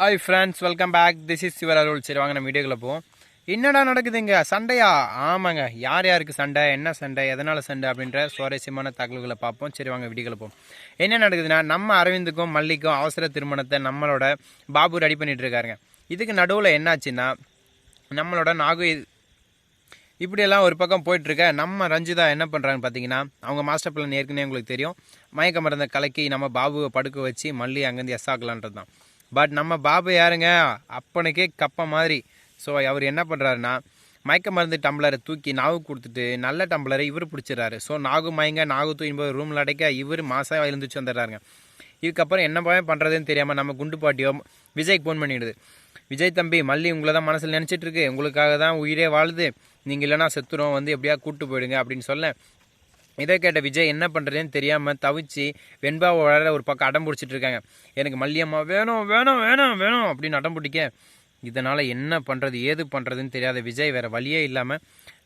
Hi friends welcome back this is Sivar Arul சரி வாங்க நம்ம வீடியோக்குள்ள போவோம். என்னடா நடக்குதுங்க? சண்டையா? ஆமாங்க. யார் யாருக்கு சண்டை? என்ன சண்டை? எதனால் சண்டை? அப்படின்ற சுவாரஸ்யமான தகவல்களை பார்ப்போம். சரி வாங்க வீடியோக்குள்ள போவோம். என்ன நடக்குதுன்னா நம்ம அரவிந்துக்கும் மல்லிக்கும் அவசர திருமணத்தை நம்மளோட பாபு ரெடி பண்ணிட்டு இருக்காருங்க. இதுக்கு நடுவில் என்னாச்சுன்னா நம்மளோட நாகு இப்படியெல்லாம் ஒரு பக்கம் போயிட்டுருக்க நம்ம ரஞ்சிதா என்ன பண்ணுறாங்கன்னு பார்த்தீங்கன்னா அவங்க மாஸ்டர் பிளான் ஏற்கனவே உங்களுக்கு தெரியும். மயக்க மருந்தை கலக்கி நம்ம பாபுவை படுக்க வச்சு மல்லி அங்கேருந்து எஸ் ஆக்கலான்றது தான் பட் நம்ம பாபு யாருங்க? அப்பனுக்கே கப்ப மாதிரி. ஸோ அவர் என்ன பண்ணுறாருன்னா மயக்க மருந்து டம்ளரை தூக்கி நாகு கொடுத்துட்டு நல்ல டம்ளரை இவர் பிடிச்சிடறாரு. ஸோ நாகு மயங்க நாகு தூக்கி ரூமில் அடைக்க இவர் மாசாக எழுந்துச்சு வந்துடுறாருங்க. இதுக்கப்புறம் என்ன பண்ணுறதுன்னு தெரியாமல் நம்ம குண்டு பாட்டியோ விஜய்க்கு ஃபோன் பண்ணிடுது. விஜய் தம்பி மல்லி உங்களை தான் மனசில் நினச்சிட்ருக்கு உங்களுக்காக தான் உயிரே வாழுது. நீங்கள் இல்லைனா செத்துரும். வந்து எப்படியா கூப்பிட்டு போயிடுங்க அப்படின்னு சொல்ல இதை கேட்ட விஜய் என்ன பண்ணுறதுன்னு தெரியாமல் தவிச்சு வெண்பாவை வளர ஒரு பக்கம் அடம் பிடிச்சிட்டு இருக்காங்க. எனக்கு மல்லியம்மா வேணும் வேணும் வேணும் வேணும் அப்படின்னு அடம் பிடிக்க. இதனால் என்ன பண்ணுறது ஏது பண்ணுறதுன்னு தெரியாத விஜய் வேறு வழியே இல்லாமல்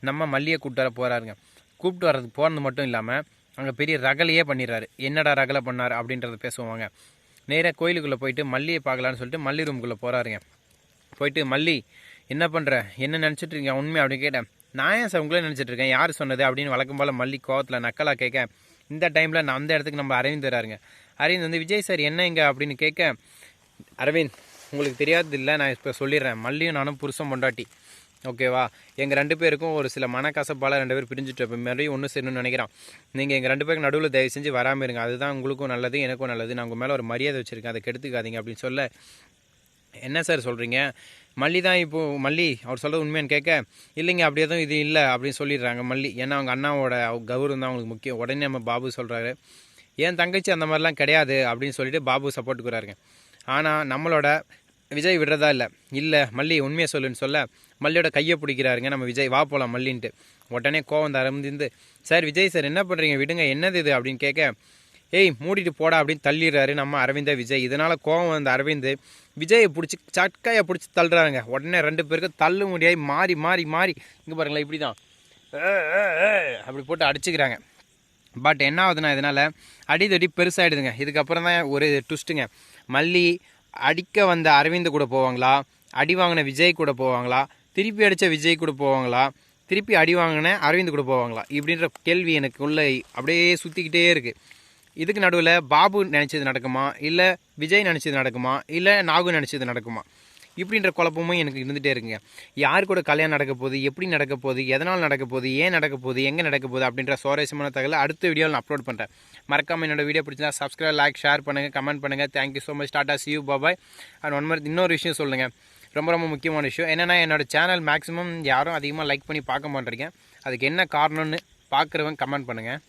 நம்ம மல்லியை கூப்பிட்டு வர போகிறாருங்க கூப்பிட்டு வர்றதுக்கு போகிறது மட்டும் இல்லாமல் அங்கே பெரிய ரகலையே பண்ணிடுறாரு. என்னடா ரகலை பண்ணார் அப்படின்றத பேசுவாங்க. நேராக கோயிலுக்குள்ளே போயிட்டு மல்லியை பார்க்கலான்னு சொல்லிட்டு மல்லி ரூமுக்குள்ளே போகிறாருங்க போயிட்டு மல்லி என்ன பண்ணுற என்ன நினச்சிட்டு இருக்கீங்க? உண்மை அப்படின்னு கேட்டேன். நான் ஏன் சார் உங்களே நினச்சிட்டு இருக்கேன்? யார் சொன்னது? அப்படின்னு வழக்கம் போல் மல்லி கோவத்தில் நக்கலாக கேட்க இந்த டைமில் நான் அந்த இடத்துக்கு நம்ம அரவிந்த் வராருங்க. அரவிந்த் வந்து விஜய் சார் என்ன இங்கே? அப்படின்னு கேட்க அரவிந்த் உங்களுக்கு தெரியாதது இல்லை நான் இப்போ சொல்லிடுறேன். மல்லியும் நானும் புருஷன் பொண்டாட்டி. ஓகேவா எங்கள் ரெண்டு பேருக்கும் ஒரு சில மனக்கசப்பால் ரெண்டு பேர் பிரிஞ்சுட்டு இப்போ மறுபடியும் ஒன்று சேரணும்னு நினைக்கிறோம் நீங்கள் எங்கள் ரெண்டு பேருக்கு நடுவில் தயவு செஞ்சு வராமல் இருங்க. அதுதான் உங்களுக்கும் நல்லது எனக்கும் நல்லது. நான் உங்கள் மேலே ஒரு மரியாதை வச்சுருக்கேன். அதை கெடுத்துக்காதீங்க அப்படின்னு சொல்ல என்ன சார் சொல்கிறீங்க மல்லி தான் இப்போது மல்லி அவர் சொல்கிறது உண்மையான்னு கேட்க இல்லைங்க அப்படி எதுவும் இது இல்லை அப்படின்னு சொல்லிடுறாங்க மல்லி. ஏன்னா அவங்க அண்ணாவோட கௌரவம் தான் அவங்களுக்கு முக்கியம். உடனே நம்ம பாபு சொல்கிறாரு என் தங்கச்சி அந்த மாதிரிலாம் கிடையாது அப்படின்னு சொல்லிட்டு பாபு சப்போர்ட் கொடுறாருங்க ஆனால் நம்மளோட விஜய் விடுறதா இல்லை. இல்லை மல்லி உண்மையை சொல்லுன்னு சொல்ல மல்லியோட கையை பிடிக்கிறாருங்க. நம்ம விஜய் வா போகலாம் மல்லின்ட்டு. உடனே கோவம் தரம்பிந்து சார் விஜய் சார் என்ன பண்ணுறீங்க விடுங்க என்னது இது? அப்படின்னு கேட்க ஏய் மூடிட்டு போடா அப்படின்னு தள்ளிடுறாரு நம்ம அரவிந்த விஜய். இதனால் கோவம் வந்த அரவிந்த் விஜயை பிடிச்சி சட்காயை பிடிச்சி தள்ளுறாங்க உடனே ரெண்டு பேருக்கு தள்ளு முடியாய் மாறி மாறி மாறி. இங்கே பாருங்களேன் இப்படி தான் அப்படி போட்டு அடிச்சுக்கிறாங்க. பட் என்ன ஆகுதுன்னா இதனால் அடிதடி பெருசாகிடுதுங்க இதுக்கப்புறம் தான் ஒரு ட்விஸ்ட்டுங்க மல்லி அடிக்க வந்த அரவிந்த் கூட போவாங்களா? அடி வாங்கின விஜய் கூட போவாங்களா? திருப்பி அடித்த விஜய் கூட போவாங்களா? திருப்பி அடி வாங்கின அரவிந்த் கூட போவாங்களா? இப்படின்ற கேள்வி எனக்கு உள்ள அப்படியே சுற்றிக்கிட்டே இருக்குது இதுக்கு நடுவில் பாபு நினச்சது நடக்குமா? இல்லை விஜய் நினச்சது நடக்குமா? இல்லை நாகு நினச்சது நடக்குமா? இப்படின்ற குழப்பமும் எனக்கு இருந்துகிட்டே இருக்குங்க. யார் கூட கல்யாணம் நடக்க போகுது? எப்படி நடக்க போகுது? எதனால் நடக்க போகுது? ஏன் நடக்க போகுது? எங்கே நடக்க போகுது? அப்படின்ற சுவாரஸ்யமான தகவலை அடுத்த வீடியோவில் நான் அப்லோட் பண்ணுறேன் மறக்காமல் என்னோட வீடியோ பிடிச்சிருந்தா சப்ஸ்கிரைப் லைக் ஷேர் பண்ணுங்கள் கமெண்ட் பண்ணுங்கள் thank you so much tata see you bye bye and one மாதிரி இன்னொரு விஷயம் சொல்லுங்கள் ரொம்ப ரொம்ப முக்கியமான விஷயம். என்னென்னா என்னோடய சேனல் மேக்ஸிமம் யாரும் அதிகமாக லைக் பண்ணி பார்க்க மாட்டேறீங்க. அதுக்கு என்ன காரணம்னு பார்க்குறவங்க கமெண்ட் பண்ணுங்கள்